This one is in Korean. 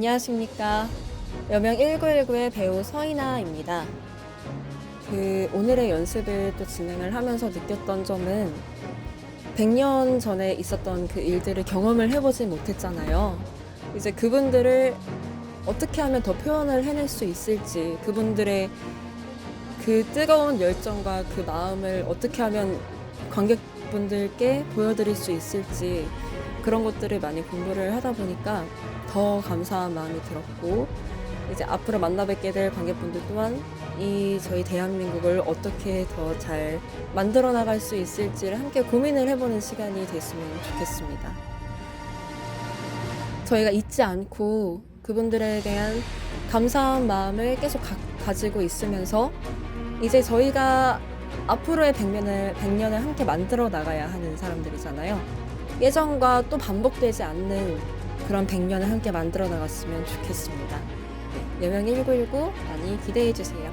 안녕하십니까. 여명 1919의 배우 서인아입니다. 그 오늘의 연습을 또 진행을 하면서 느꼈던 점은 100년 전에 있었던 그 일들을 경험을 해보지 못했잖아요. 이제 그분들을 어떻게 하면 더 표현을 해낼 수 있을지, 그분들의 그 뜨거운 열정과 그 마음을 어떻게 하면 관객분들께 보여드릴 수 있을지 그런 것들을 많이 공부를 하다 보니까 더 감사한 마음이 들었고 이제 앞으로 만나 뵙게 될 관객분들 또한 이 저희 대한민국을 어떻게 더 잘 만들어 나갈 수 있을지를 함께 고민을 해보는 시간이 됐으면 좋겠습니다. 저희가 잊지 않고 그분들에 대한 감사한 마음을 계속 가, 가지고 있으면서 이제 저희가 앞으로의 100년을, 100년을 함께 만들어 나가야 하는 사람들이잖아요. 예전과 또 반복되지 않는 그런 100년을 함께 만들어 나갔으면 좋겠습니다. 네, 여명 1919 많이 기대해 주세요.